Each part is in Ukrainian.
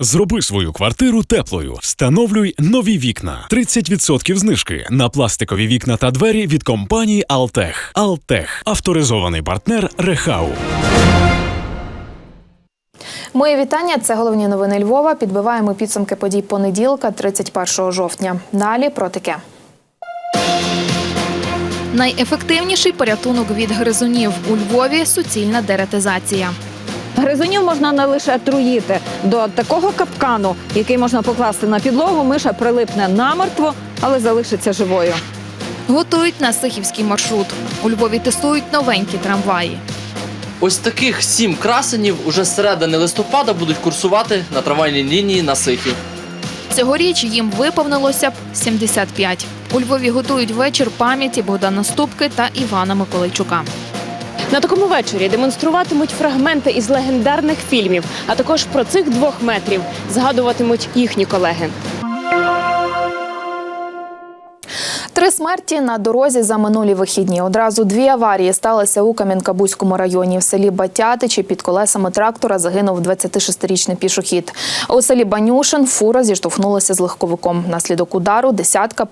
Зроби свою квартиру теплою. Встановлюй нові вікна. 30% знижки на пластикові вікна та двері від компанії Алтех. Алтех авторизований партнер Рехау. Моє вітання. Це головні новини Львова. Підбиваємо підсумки подій понеділка, 31 жовтня. Далі про таке. Найефективніший порятунок від гризунів у Львові суцільна деретизація. Гризунів можна не лише труїти. До такого капкану, який можна покласти на підлогу, миша прилипне намертво, але залишиться живою. Готують на Сихівський маршрут. У Львові тестують новенькі трамваї. Ось таких сім красенів уже з середини листопада будуть курсувати на трамвайній лінії на Сихів. Цьогоріч їм виповнилося б 75. У Львові готують вечір пам'яті Богдана Ступки та Івана Миколайчука. На такому вечорі демонструватимуть фрагменти із легендарних фільмів, а також про цих двох метрів згадуватимуть їхні колеги. Три смерті на дорозі за минулі вихідні. Одразу дві аварії сталися у Кам'янка-Бузькому районі. В селі Батятичі під колесами трактора загинув 26-річний пішохід. У селі Банюшин фура зіштовхнулася з легковиком. Наслідок удару десятка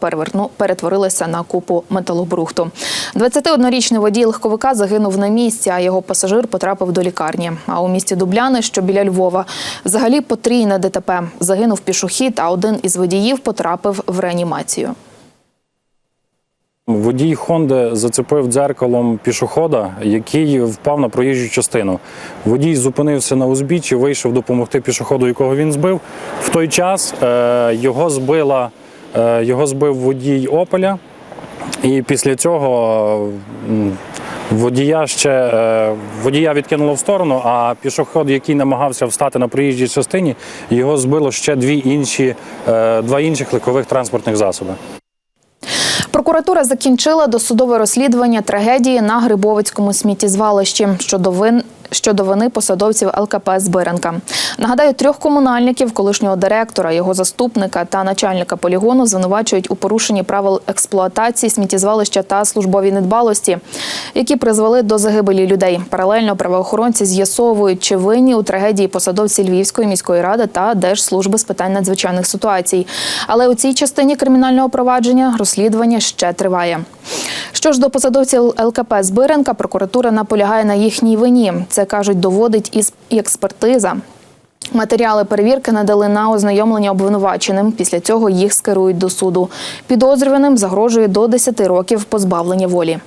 перетворилася на купу металобрухту. 21-річний водій легковика загинув на місці, а його пасажир потрапив до лікарні. А у місті Дубляни, що біля Львова, взагалі потрійне ДТП. Загинув пішохід, а один із водіїв потрапив в реанімацію. Водій Хонди зацепив дзеркалом пішохода, який впав на проїжджу частину. Водій зупинився на узбіччі, вийшов допомогти пішоходу, якого він збив. В той час е, його збила, е, його збив водій Опеля, і після цього водія ще е, водія відкинуло в сторону, а пішоход, який намагався встати на проїжджій частині, його збило ще дві інші, два інших легкових транспортних засоби. Прокуратура закінчила досудове розслідування трагедії на Грибовицькому сміттєзвалищі щодо вин. Щодо вини посадовців ЛКП Збиренка. Нагадаю, трьох комунальників, колишнього директора, його заступника та начальника полігону звинувачують у порушенні правил експлуатації сміттєзвалища та службовій недбалості, які призвели до загибелі людей. Паралельно правоохоронці з'ясовують, чи винні у трагедії посадовці Львівської міської ради та Держслужби з питань надзвичайних ситуацій. Але у цій частині кримінального провадження розслідування ще триває. Що ж до посадовців ЛКП Збиренка, прокуратура наполягає на їхній вині. Це кажуть, доводить із експертиза. Матеріали перевірки надали на ознайомлення обвинуваченим. Після цього їх скерують до суду. Підозрюваним загрожує до 10 років позбавлення волі.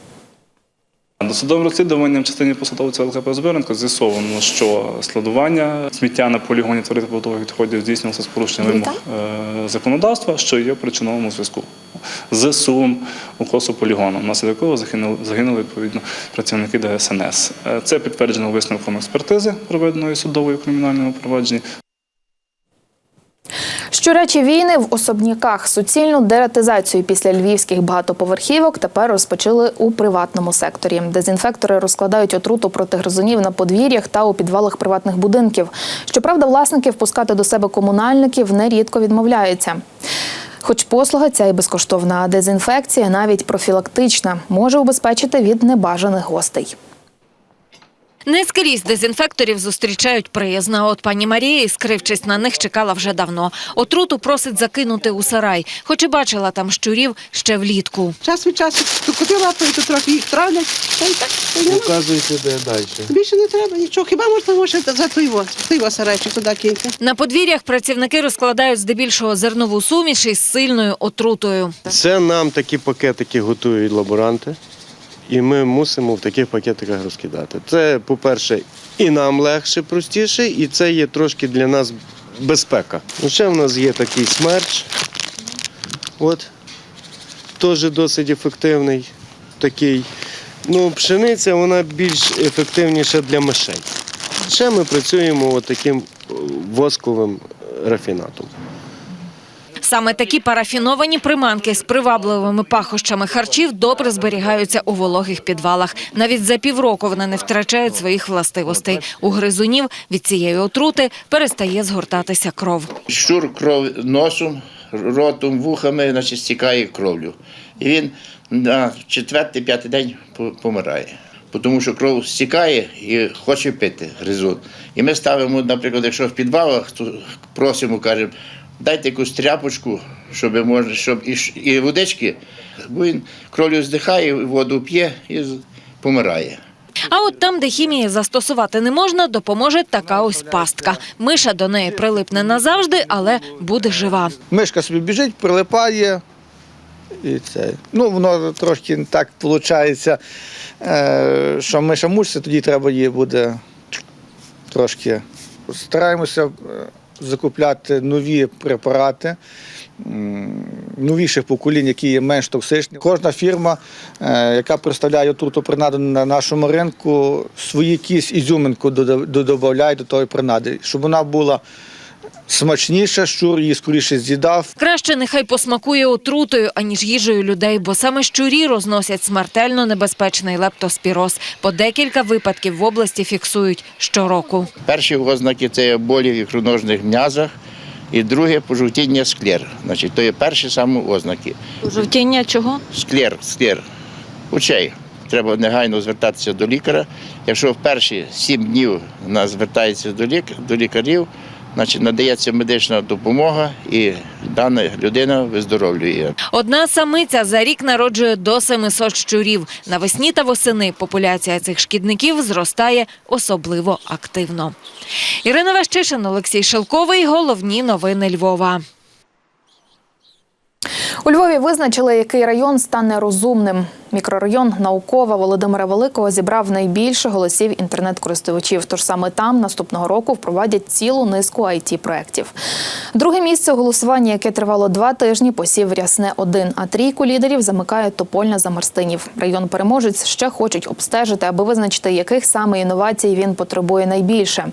Досудовим розслідуванням частині посадовця ЛКП Збиренко з'ясовано, що складування сміття на полігоні твердих побутових відходів здійснювалося з порушенням вимог е, законодавства, що є причиновому зв'язку з сувом укосу полігону, внаслідок якого загинули, загинули відповідно працівники ДСНС. Е, Це підтверджено висновком експертизи, проведеної судовою кримінальному провадженні. Щоречі війни в особняках суцільну дератизацію після львівських багатоповерхівок тепер розпочали у приватному секторі. Дезінфектори розкладають отруту проти гризунів на подвір'ях та у підвалах приватних будинків. Щоправда, власники впускати до себе комунальників нерідко відмовляються. Хоч послуга ця і безкоштовна, а дезінфекція, навіть профілактична, може убезпечити від небажаних гостей. Не скрізь дезінфекторів зустрічають приязно. От пані Марія, скривчись на них, чекала вже давно. Отруту просить закинути у сарай, хоч і бачила там щурів ще влітку. Час від часу стукоти лапою, то трохи їх травлять. Та й так, нема. Показуйте, де далі. Більше не треба нічого. Хіба можна може за той той сарайчик туди киньте. На подвір'ях працівники розкладають здебільшого зернову суміш із сильною отрутою. Це нам такі пакетики готують лаборанти, і ми мусимо в таких пакетиках розкидати. Це, по-перше, і нам легше, простіше, і це є трошки для нас безпека. Ну, Ще в нас є такий смерч. От. Теж досить ефективний такий. Ну, пшениця вона більш ефективніша для мишей. Ще ми працюємо от таким е, восковим е, рафінатом. Саме такі парафіновані приманки з привабливими пахощами харчів добре зберігаються у вологих підвалах. Навіть за півроку вони не втрачають своїх властивостей. У гризунів від цієї отрути перестає згортатися кров. Щур кров носом, ротом, вухами, значить, стікає кров'ю. І він на четвертий-п'ятий день помирає. тому що кров стікає і хоче пити гризун. І ми ставимо, наприклад, якщо в підвалах, то просимо, кажемо, дайте якусь тряпочку, щоб можна, щоб і, і водички, бо він кров'ю здихає, воду п'є і помирає. А от там, де хімії застосувати не можна, допоможе така ось пастка. Миша до неї прилипне назавжди, але буде жива. Мишка собі біжить, прилипає. І це. Ну, воно трошки так виходить, е, що миша мучиться, тоді треба її буде трошки. Стараємося е, закупляти нові препарати, новіших поколінь, які є менш токсичні. Кожна фірма, е, яка представляє отруту принаду на нашому ринку, свої якісь ізюминку дода- додавляє до тої принади, щоб вона була смачніша, щур її скоріше з'їдав. Краще нехай посмакує отрутою, аніж їжею людей, бо саме щурі розносять смертельно небезпечний лептоспіроз. По декілька випадків в області фіксують щороку. Перші ознаки це болі в ікроножних м'язах, і друге пожовтіння склер. Значить, то є перші саме ознаки. Жовтіння чого? Склер, склер, очей. Треба негайно звертатися до лікаря. Якщо в перші сім днів нас звертається до, лік, до лікарів, значить надається медична допомога і дана людина виздоровлює. Одна самиця за рік народжує до 700 щурів. Навесні та восени популяція цих шкідників зростає особливо активно. Ірина Ващишин, Олексій Шелковий. Головні новини Львова. У Львові визначили, який район стане розумним. Мікрорайон Наукова Володимира Великого зібрав найбільше голосів інтернет-користувачів. Тож саме там наступного року впровадять цілу низку it проєктів. Друге місце у голосуванні, яке тривало два тижні, посів рясне 1 а трійку лідерів замикає Топольна за Марстинів. Район переможець ще хочуть обстежити, аби визначити, яких саме інновацій він потребує найбільше.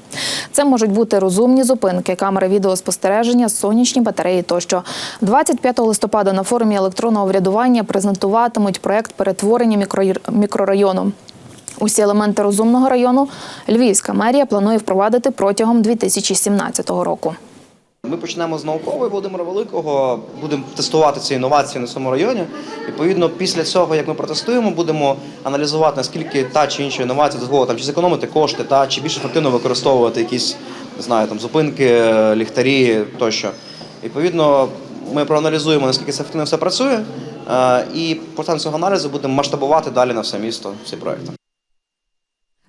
Це можуть бути розумні зупинки, камери відеоспостереження, сонячні батареї тощо. 25 листопада на форумі електронного врядування презентуватимуть проект перетворення мікро- мікрорайону. Усі елементи розумного району Львівська мерія планує впровадити протягом 2017 року. Ми почнемо з наукової Володимира Великого, будемо тестувати ці інновації на цьому районі. Відповідно, після цього, як ми протестуємо, будемо аналізувати, наскільки та чи інша інновація дозволить там чи зекономити кошти, та чи більш ефективно використовувати якісь не знаю, там зупинки, ліхтарі тощо. Відповідно, ми проаналізуємо, наскільки це ефективно все працює, е, і по цього аналізу будемо масштабувати далі на все місто ці проекти.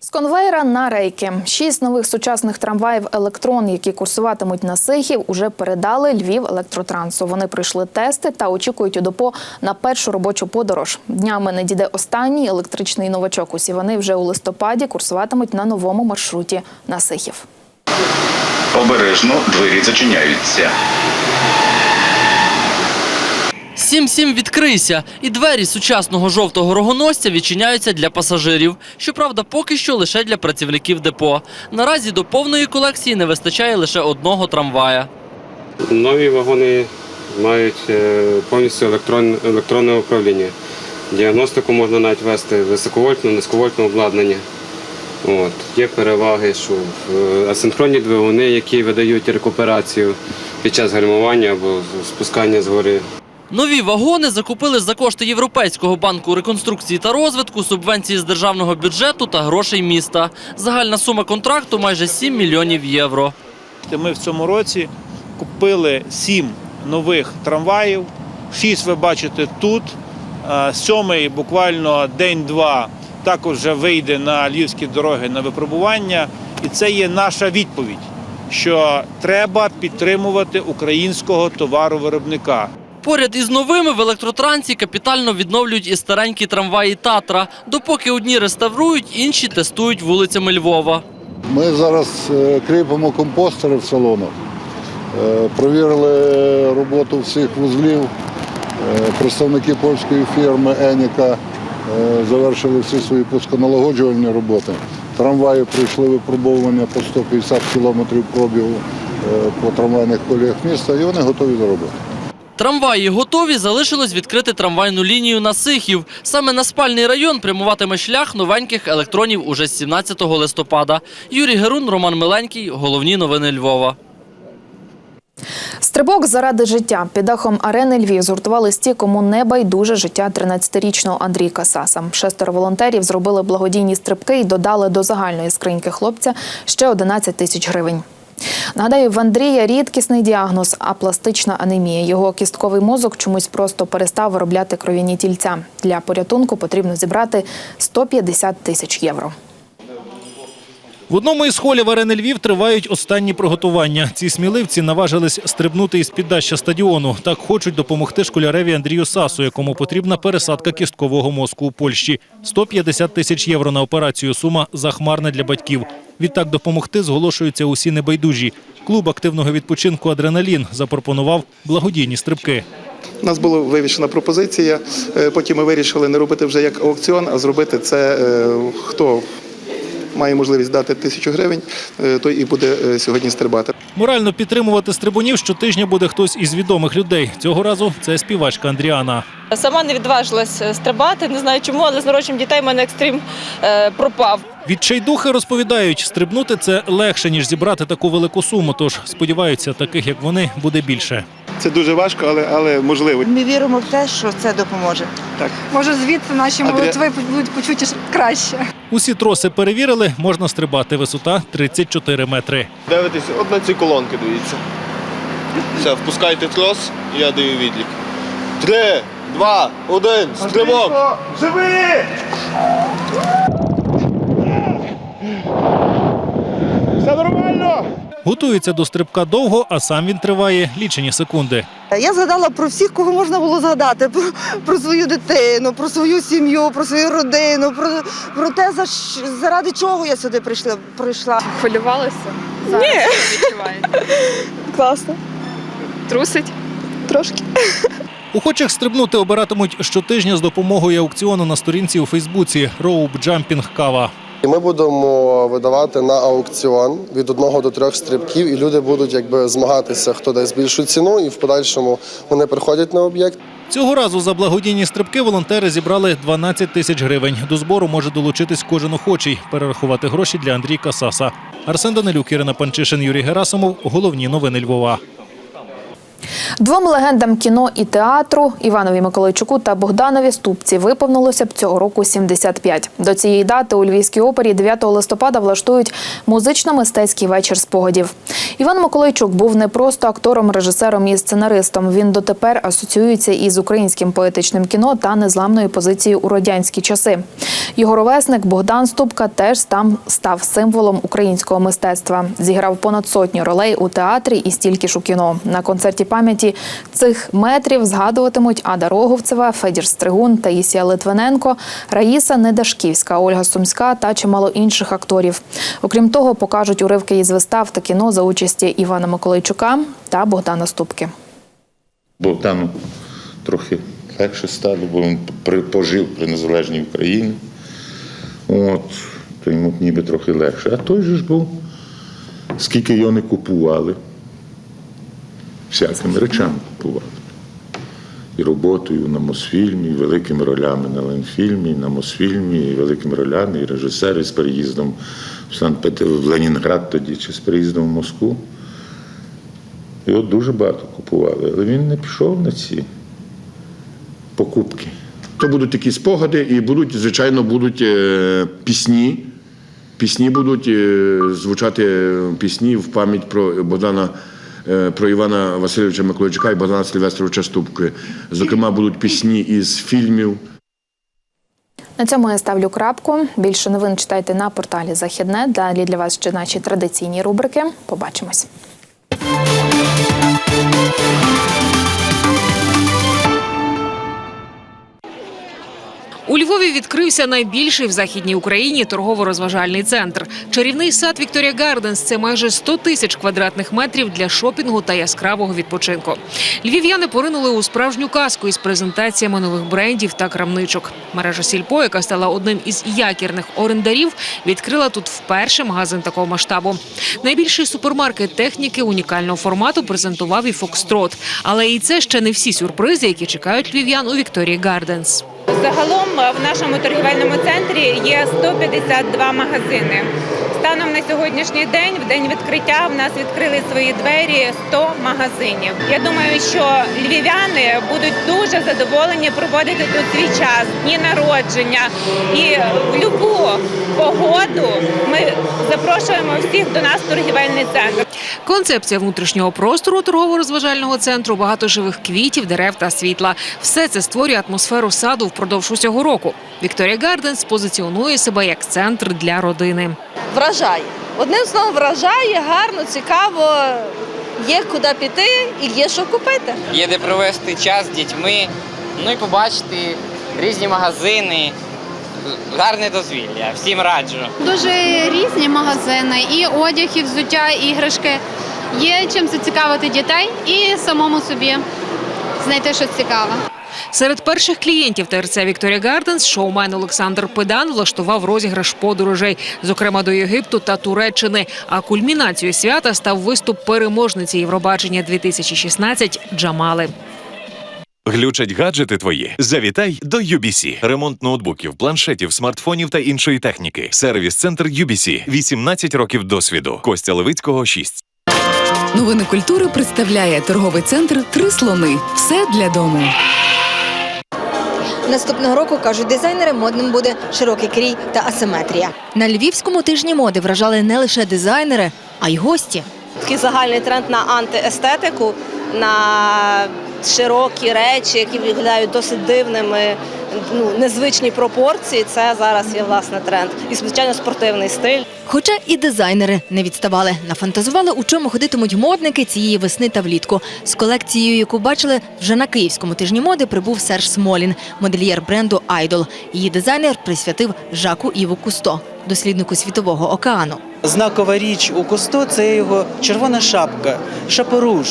З конвейера на рейки шість нових сучасних трамваїв електрон, які курсуватимуть на Сихів, уже передали Львів електротрансу. Вони пройшли тести та очікують у депо на першу робочу подорож. Днями надійде останній електричний новачок. Усі вони вже у листопаді курсуватимуть на новому маршруті на Сихів. Обережно двері зачиняються. Сім-сім відкрийся, і двері сучасного жовтого рогоносця відчиняються для пасажирів. Щоправда, поки що лише для працівників депо. Наразі до повної колекції не вистачає лише одного трамвая. Нові вагони мають е, повністю електрон, електронне управління. Діагностику можна навіть вести високовольтне, низьковольтне обладнання. От. Є переваги, що е, асинхронні двигуни, які видають рекуперацію під час гальмування або спускання з. Нові вагони закупили за кошти Європейського банку реконструкції та розвитку, субвенції з державного бюджету та грошей міста. Загальна сума контракту майже 7 мільйонів євро. Ми в цьому році купили сім нових трамваїв. Шість ви бачите тут. Сьомий буквально день-два також вже вийде на львівські дороги на випробування. І це є наша відповідь, що треба підтримувати українського товаровиробника. Поряд із новими в електротрансі капітально відновлюють і старенькі трамваї Татра. Допоки одні реставрують, інші тестують вулицями Львова. Ми зараз е, кріпимо компостери в салонах, Е, провірили роботу всіх вузлів. Е, Представники польської фірми Еніка завершили всі свої пусконалагоджувальні роботи. Трамваї пройшли випробовування по 150 кілометрів пробігу по трамвайних коліях міста і вони готові до роботи. Трамваї готові, залишилось відкрити трамвайну лінію на Сихів. Саме на спальний район прямуватиме шлях новеньких електронів уже з 17 листопада. Юрій Герун, Роман Миленький. Головні новини Львова. Стрибок заради життя під дахом арени Львів згуртували ті, кому не байдуже життя 13-річного Андрійка Саса. Шестеро волонтерів зробили благодійні стрибки і додали до загальної скриньки хлопця ще 11 тисяч гривень. Нагадаю, в Андрія рідкісний діагноз апластична анемія. Його кістковий мозок чомусь просто перестав виробляти кров'яні тільця. Для порятунку потрібно зібрати 150 тисяч євро. В одному із холів арени Львів тривають останні приготування. Ці сміливці наважились стрибнути із піддаща стадіону. Так хочуть допомогти школяреві Андрію Сасу, якому потрібна пересадка кісткового мозку у Польщі. 150 тисяч євро на операцію. Сума захмарна для батьків. Відтак допомогти зголошуються усі небайдужі. Клуб активного відпочинку Адреналін запропонував благодійні стрибки. У нас була вивішена пропозиція. е, Потім ми вирішили не робити вже як аукціон, а зробити це е, хто має можливість дати тисячу гривень, е, той і буде е, сьогодні стрибати. Морально підтримувати стрибунів щотижня буде хтось із відомих людей. Цього разу це співачка Андріана. Сама не відважилась е, стрибати, не знаю чому, але з народженням дітей в мене екстрим е, пропав. Відчайдухи розповідають, стрибнути це легше ніж зібрати таку велику суму. Тож сподіваються, таких як вони буде більше. Це дуже важко, але, але можливо. Ми віримо в те, що це допоможе. Так. Може, звідси наші Адрі- молитви будуть почуті краще. Усі троси перевірили, можна стрибати. Висота 34 метри. Дивитесь, от на ці колонки дивіться. Все, впускайте трос, я даю відлік. Три, два, один, стрибок! Живи! Все нормально! Готується до стрибка довго, а сам він триває лічені секунди. Я згадала про всіх, кого можна було згадати: про, про свою дитину, про свою сім'ю, про свою родину, про, про те, за заради чого я сюди прийшла. прийшла. Хвилювалася? Ні. Відчуваєте? Класно. Трусить? Трошки. Охочих стрибнути обиратимуть щотижня з допомогою аукціону на сторінці у Фейсбуці Jumping Kava. І ми будемо видавати на аукціон від одного до трьох стрибків, і люди будуть якби змагатися, хто дасть більшу ціну, і в подальшому вони приходять на об'єкт. Цього разу за благодійні стрибки волонтери зібрали 12 тисяч гривень. До збору може долучитись кожен охочий, перерахувати гроші для Андрійка Саса. Арсен Данилюк, Ірина Панчишин, Юрій Герасимов. Головні новини Львова. Двом легендам кіно і театру Іванові Миколайчуку та Богданові Ступці виповнилося б цього року 75. До цієї дати у Львівській опері 9 листопада влаштують музично-мистецький вечір спогадів. Іван Миколайчук був не просто актором, режисером і сценаристом. Він дотепер асоціюється із українським поетичним кіно та незламною позицією у радянські часи. Його ровесник Богдан Ступка теж там став символом українського мистецтва. Зіграв понад сотню ролей у театрі і стільки ж у кіно. На концерті пам'яті цих метрів згадуватимуть Ада Роговцева, Федір Стригун, Таїсія Литвиненко, Раїса Недашківська, Ольга Сумська та чимало інших акторів. Окрім того, покажуть уривки із вистав та кіно за участі Івана Миколайчука та Богдана Ступки. Богдану трохи легше стало, бо він пожив при незалежній Україні. От, то йому ніби трохи легше. А той же ж був, скільки його не купували, всякими речами купували. І роботою на Мосфільмі, і великими ролями на Ленфільмі, і на Мосфільмі, і великими ролями, і режисери з переїздом в Санкт в Ленінград тоді, чи з переїздом в Москву. Його дуже багато купували, але він не пішов на ці покупки. То будуть такі спогади, і будуть, звичайно, будуть е, пісні. Пісні будуть е, звучати е, пісні в пам'ять про Богдана, про Івана Васильовича Миколайчука і Богдана Сильвестровича Ступки. Зокрема, будуть пісні із фільмів. На цьому я ставлю крапку. Більше новин читайте на порталі Західне. Далі для вас ще наші традиційні рубрики. Побачимось. У Львові відкрився найбільший в західній Україні торгово-розважальний центр. Чарівний сад Вікторія Гарденс це майже 100 тисяч квадратних метрів для шопінгу та яскравого відпочинку. Львів'яни поринули у справжню казку із презентаціями нових брендів та крамничок. Мережа Сільпо, яка стала одним із якірних орендарів, відкрила тут вперше магазин такого масштабу. Найбільший супермаркет техніки унікального формату презентував і Фокстрот. Але і це ще не всі сюрпризи, які чекають львів'ян у Вікторії Гарденс. Загалом в нашому торгівельному центрі є 152 магазини. Станом на сьогоднішній день, в день відкриття, в нас відкрили свої двері 100 магазинів. Я думаю, що львів'яни будуть дуже задоволені проводити тут свій час, дні народження. І в любу погоду ми запрошуємо всіх до нас в торгівельний центр. Концепція внутрішнього простору торгово-розважального центру, багато живих квітів, дерев та світла. Все це створює атмосферу саду впродовж усього року. Вікторія Гарденс позиціонує себе як центр для родини. вражає. Одним словом, вражає, гарно, цікаво. Є куди піти і є що купити. Є де провести час з дітьми, ну і побачити різні магазини, гарне дозвілля. Всім раджу. Дуже різні магазини, і одяг, і взуття, і іграшки. Є чим зацікавити дітей і самому собі знайти щось цікаве. Серед перших клієнтів ТРЦ Вікторія Гарденс шоумен Олександр Педан влаштував розіграш подорожей, зокрема до Єгипту та Туреччини. А кульмінацією свята став виступ переможниці Євробачення 2016 Джамали. Глючать гаджети твої. Завітай до UBC. Ремонт ноутбуків, планшетів, смартфонів та іншої техніки. Сервіс-центр UBC. 18 років досвіду. Костя Левицького 6. Новини культури представляє торговий центр Три слони. Все для дому. Наступного року кажуть дизайнери, модним буде широкий крій та асиметрія. На львівському тижні моди вражали не лише дизайнери, а й гості. Такий загальний тренд на антиестетику, на широкі речі, які виглядають досить дивними, ну незвичні пропорції. Це зараз є власне тренд. І звичайно спортивний стиль. Хоча і дизайнери не відставали, нафантазували, у чому ходитимуть модники цієї весни та влітку. З колекцією, яку бачили вже на київському тижні моди, прибув Серж Смолін, модельєр бренду Айдол. Її дизайнер присвятив Жаку Іву Кусто, досліднику світового океану. Знакова річ у Кусто це його червона шапка, шапоруш.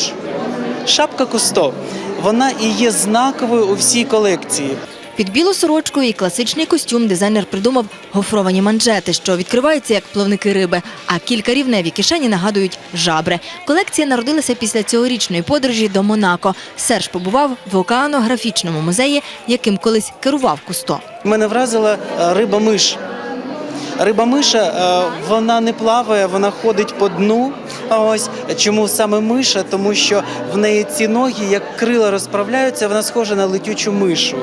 Шапка Кусто. Вона і є знаковою у всій колекції. Під білу сорочку і класичний костюм дизайнер придумав гофровані манжети, що відкриваються як плавники риби, а кілька рівневі кишені нагадують жабри. Колекція народилася після цьогорічної подорожі до Монако. Серж побував в океанографічному музеї, яким колись керував Кусто. Мене вразила е, риба миш. Риба миша е, вона не плаває, вона ходить по дну. Ось чому саме миша? Тому що в неї ці ноги, як крила розправляються, вона схожа на летючу мишу.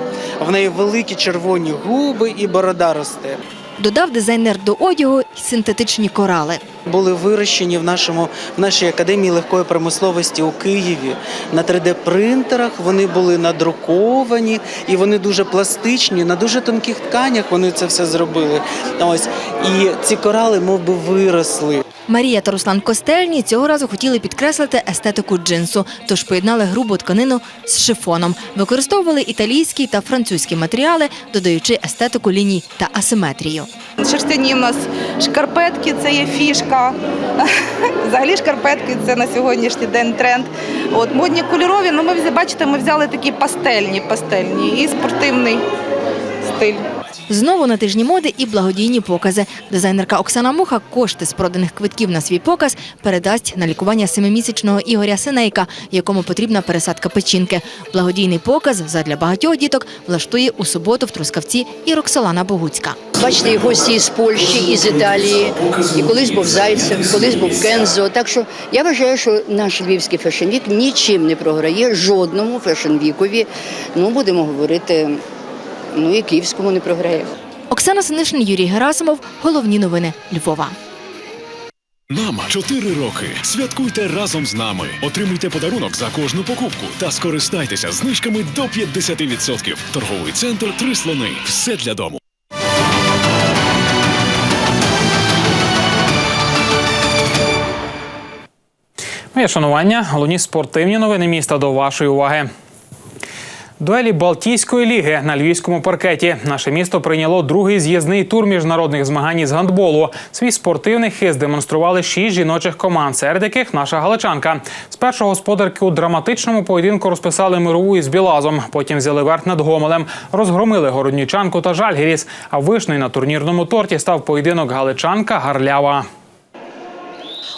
В неї великі червоні губи і борода росте. Додав дизайнер до одягу синтетичні корали. Були вирощені в нашому в нашій академії легкої промисловості у Києві на 3D-принтерах. Вони були надруковані і вони дуже пластичні. На дуже тонких тканях вони це все зробили. Ось і ці корали, мов би, виросли. Марія та Руслан Костельні цього разу хотіли підкреслити естетику джинсу, тож поєднали грубу тканину з шифоном. Використовували італійські та французькі матеріали, додаючи естетику ліній та асиметрію. Шерстяні в нас шкарпетки, це є фішка. Взагалі шкарпетки це на сьогоднішній день тренд. От модні кольорові, ну ми бачите, ми взяли такі пастельні, пастельні і спортивний стиль. Знову на тижні моди і благодійні покази. Дизайнерка Оксана Муха кошти з проданих квитків на свій показ передасть на лікування семимісячного Ігоря Синейка, якому потрібна пересадка печінки. Благодійний показ задля багатьох діток влаштує у суботу в Трускавці і Роксолана Богуцька. Бачите, гості із Польщі, із Італії, і колись був Зайцев, колись був Кензо. Так що я вважаю, що наш львівський фешн-вік нічим не програє жодному фешн-вікові. Ну, будемо говорити, ну і київському не програє. Оксана Синишин, Юрій Герасимов. Головні новини Львова. Нам 4 роки. Святкуйте разом з нами. Отримуйте подарунок за кожну покупку та скористайтеся знижками до 50%. Торговий центр Три слони. Все для дому. Моє шанування. Головні спортивні новини міста до вашої уваги. Дуелі Балтійської ліги на львівському паркеті. Наше місто прийняло другий з'їзний тур міжнародних змагань із гандболу. Свій спортивний хист демонстрували шість жіночих команд, серед яких наша галичанка. Спершу господарки у драматичному поєдинку розписали мирову із Білазом. Потім взяли верх над Гомелем, розгромили городнічанку та Жальгіріс. А вишною на турнірному торті став поєдинок галичанка Гарлява.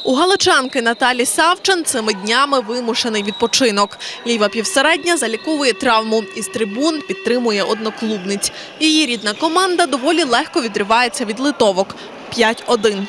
У галичанки Наталі Савчин цими днями вимушений відпочинок. Ліва півсередня заліковує травму. Із трибун підтримує одноклубниць. Її рідна команда доволі легко відривається від литовок. 5-1.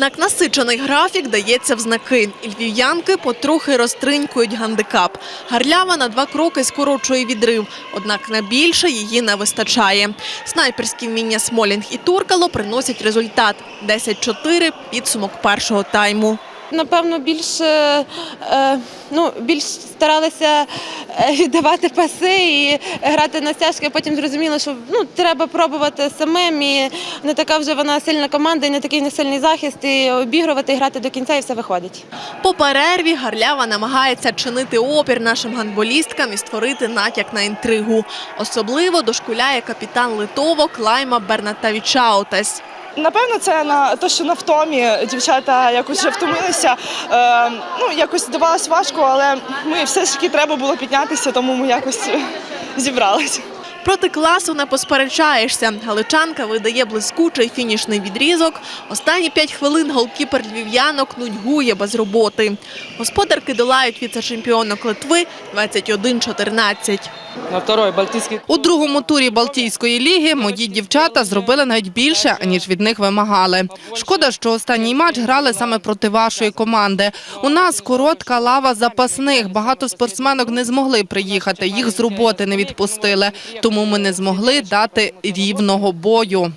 Однак насичений графік дається в знаки. Львів'янки потрохи розтринькують гандикап. Гарлява на два кроки скорочує відрив, однак на більше її не вистачає. Снайперські вміння Смолінг і Туркало приносять результат – 10-4 підсумок першого тайму. Напевно, більш, е, ну, більш старалися е, віддавати паси і грати на стяжки. Потім зрозуміло, що ну, треба пробувати самим. І не така вже вона сильна команда, і не такий не сильний захист, і обігрувати, і грати до кінця, і все виходить. По перерві Гарлява намагається чинити опір нашим гандболісткам і створити натяк на інтригу. Особливо дошкуляє капітан Литовок Лайма Бернатавічаутес. Напевно, це на те, що на втомі дівчата якось вже втомилися. Е, ну, якось здавалось важко, але ми все ж таки треба було піднятися, тому ми якось зібралися. Проти класу не посперечаєшся. Галичанка видає блискучий фінішний відрізок. Останні п'ять хвилин голкіпер львів'янок нудьгує без роботи. Господарки долають віце-чемпіонок Литви 21-14. На второй Балтійський У другому турі Балтійської ліги мої дівчата зробили навіть більше, ніж від них вимагали. Шкода, що останній матч грали саме проти вашої команди. У нас коротка лава запасних. Багато спортсменок не змогли приїхати, їх з роботи не відпустили. Тому ми не змогли дати рівного бою.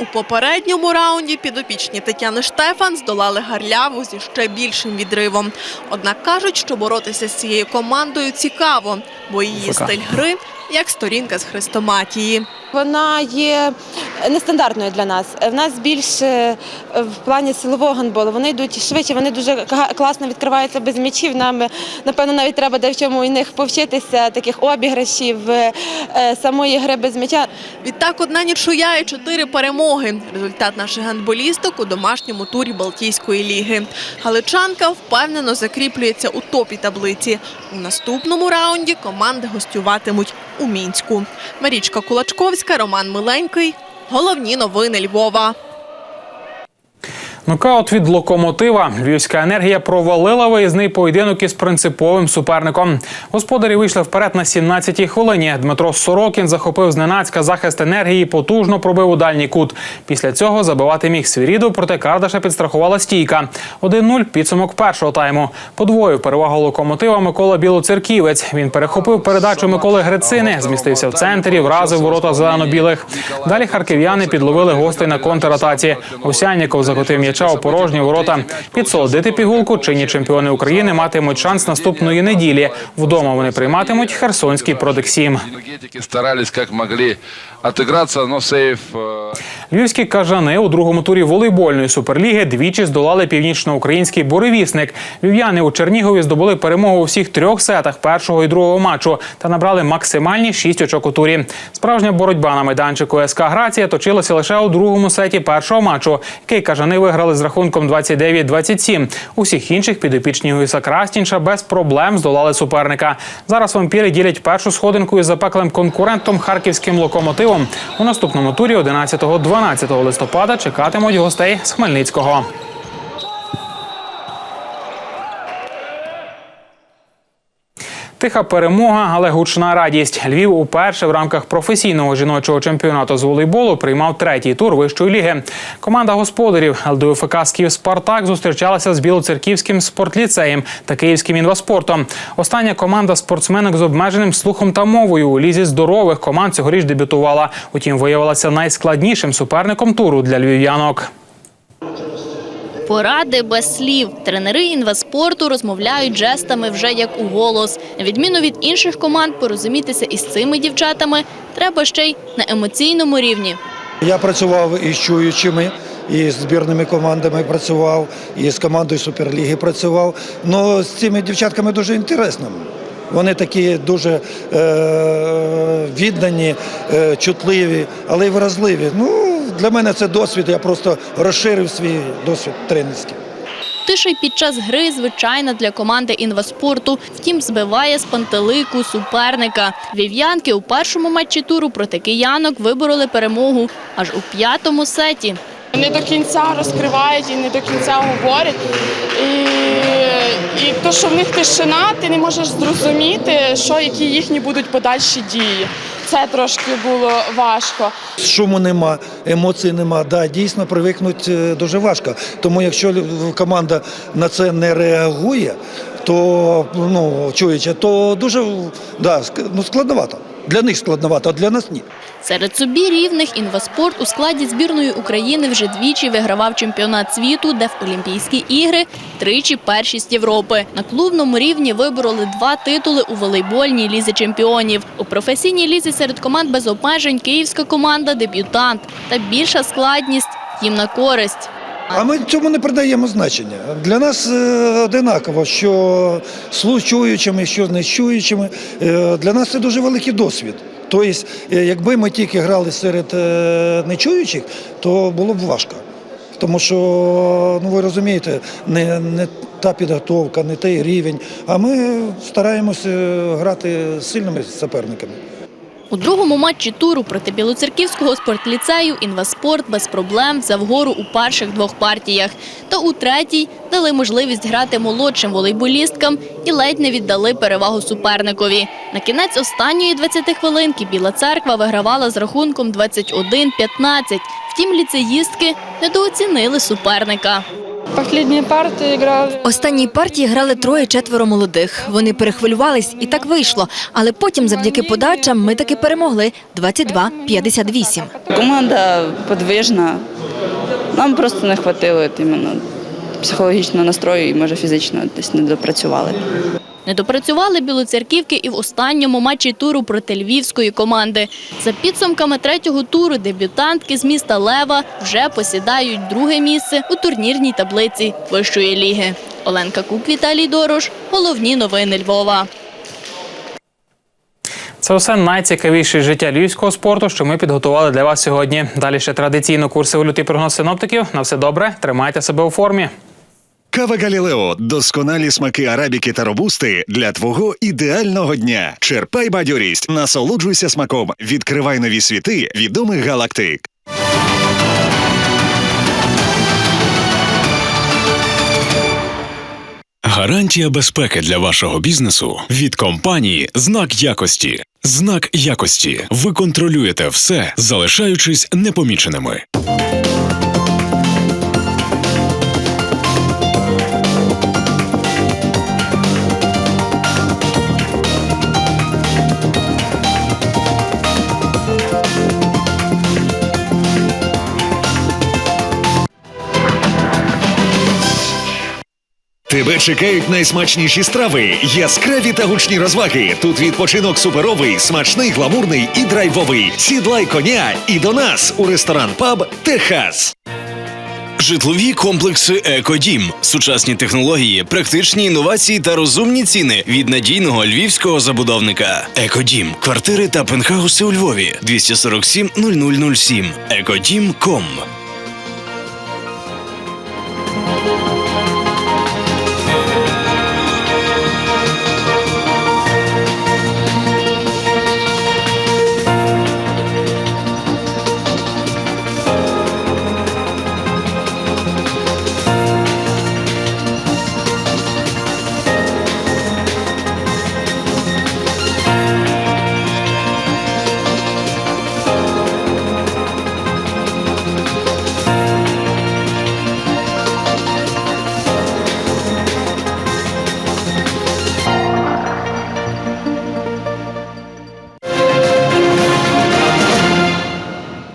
У попередньому раунді підопічні Тетяни Штефан здолали Гарляву зі ще більшим відривом. Однак кажуть, що боротися з цією командою цікаво, бо її стиль гри як сторінка з хрестоматії. Вона є нестандартною для нас. В нас більше в плані силового гандболу. Вони йдуть швидше, вони дуже класно відкриваються без м'ячів. Нам напевно навіть треба де в чому у них повчитися, таких обіграшів, е, самої гри без м'яча. Відтак одна нічия і чотири перемоги. Результат наших гандболісток у домашньому турі Балтійської ліги. Галичанка впевнено закріплюється у топі таблиці. У наступному раунді команди гостюватимуть у Мінську. Марічка Кулачковська, Роман Миленький. Головні новини Львова. Нокаут від локомотива. Львівська енергія провалила виїзний поєдинок із принциповим суперником. Господарі вийшли вперед на 17-й хвилині. Дмитро Сорокін захопив зненацька захист енергії, потужно пробив у дальній кут. Після цього забивати міг Свіріду, проте Кардаша підстрахувала стійка. 1-0 підсумок першого тайму. Подвоїв перевагу локомотива Микола Білоцерківець. Він перехопив передачу Миколи Грицини, змістився в центрі, вразив ворота зелено-білих. Далі харків'яни підловили гостей на контратаці. Овсянніков закотив м'яча у порожні ворота. Підсолодити пігулку чинні чемпіони України матимуть шанс наступної неділі. Вдома вони прийматимуть Херсонський Продексім. старались як могли отыграться, но сейф э, Львівські кажани у другому турі волейбольної суперліги двічі здолали північноукраїнський буревісник. Львів'яни у Чернігові здобули перемогу у всіх трьох сетах першого і другого матчу та набрали максимальні шість очок у турі. Справжня боротьба на майданчику СК Грація точилася лише у другому сеті першого матчу, який кажани виграли з рахунком 29-27. Усіх інших підопічні Гуїса Крастінша без проблем здолали суперника. Зараз вампіри ділять першу сходинку із запеклим конкурентом харківським локомотивом. У наступному турі 11-12 листопада чекатимуть гостей з Хмельницького. Тиха перемога, але гучна радість. Львів уперше в рамках професійного жіночого чемпіонату з волейболу приймав третій тур вищої ліги. Команда господарів ЛДУФК «Скіф Спартак зустрічалася з білоцерківським спортліцеєм та київським інваспортом. Остання команда спортсменок з обмеженим слухом та мовою у лізі здорових команд цьогоріч дебютувала. Утім, виявилася найскладнішим суперником туру для львів'янок. Поради без слів. Тренери інваспорту розмовляють жестами вже як у голос. На відміну від інших команд, порозумітися із цими дівчатами треба ще й на емоційному рівні. Я працював із чуючими, і з збірними командами працював, і з командою Суперліги працював. Ну, з цими дівчатками дуже інтересно. Вони такі дуже е, віддані, е, чутливі, але й вразливі. Ну, для мене це досвід, я просто розширив свій досвід тренерський. Тиша й під час гри звичайна для команди інваспорту, втім збиває з пантелику суперника. Вів'янки у першому матчі туру проти киянок вибороли перемогу аж у п'ятому сеті. Не до кінця розкривають і не до кінця говорять. І, і то, що в них тишина, ти не можеш зрозуміти, що які їхні будуть подальші дії. Це трошки було важко. Шуму нема, емоцій нема. Да, дійсно привикнути е, дуже важко. Тому якщо команда на це не реагує, то ну чуючи, то дуже да, ну, складновато. Для них складновато, а для нас ні. Серед собі рівних інваспорт у складі збірної України вже двічі вигравав чемпіонат світу, де в Олімпійські ігри тричі першість Європи. На клубному рівні вибороли два титули у волейбольній лізі чемпіонів. У професійній лізі серед команд без обмежень київська команда дебютант та більша складність їм на користь. А ми цьому не придаємо значення. Для нас е, одинаково, що з чуючими, що з нечуючими. Для нас це дуже великий досвід. Тобто, е, якби ми тільки грали серед е, нечуючих, то було б важко. Тому що, ну ви розумієте, не, не та підготовка, не той рівень. А ми стараємося грати з сильними суперниками. У другому матчі туру проти Білоцерківського спортліцею інваспорт без проблем взяв гору у перших двох партіях. Та у третій дали можливість грати молодшим волейболісткам і ледь не віддали перевагу суперникові. На кінець останньої 20 хвилинки Біла церква вигравала з рахунком 21-15. Втім, ліцеїстки недооцінили суперника. Останні партії грали. Останній партії грали троє-четверо молодих. Вони перехвилювались і так вийшло. Але потім, завдяки подачам, ми таки перемогли 22-58. Команда подвижна. Нам просто не хватило от іменно психологічного настрою і може фізично десь не допрацювали. Не допрацювали білоцерківки і в останньому матчі туру проти львівської команди. За підсумками третього туру дебютантки з міста Лева вже посідають друге місце у турнірній таблиці вищої ліги. Оленка Кук, Віталій Дорош. Головні новини Львова. Це все найцікавіше життя львівського спорту, що ми підготували для вас сьогодні. Далі ще традиційно курси валют і прогноз синоптиків. На все добре, тримайте себе у формі. Кава Галілео досконалі смаки арабіки та робусти для твого ідеального дня. Черпай бадьорість, насолоджуйся смаком, відкривай нові світи відомих галактик. Гарантія безпеки для вашого бізнесу від компанії Знак якості. Знак якості. Ви контролюєте все, залишаючись непоміченими. Тебе чекають найсмачніші страви, яскраві та гучні розваги. Тут відпочинок суперовий, смачний, гламурний і драйвовий. Сідлай коня і до нас у ресторан Паб Техас. Житлові комплекси Екодім, сучасні технології, практичні інновації та розумні ціни від надійного львівського забудовника. Екодім, квартири та пентхауси у Львові 247 0007. Екодім.ком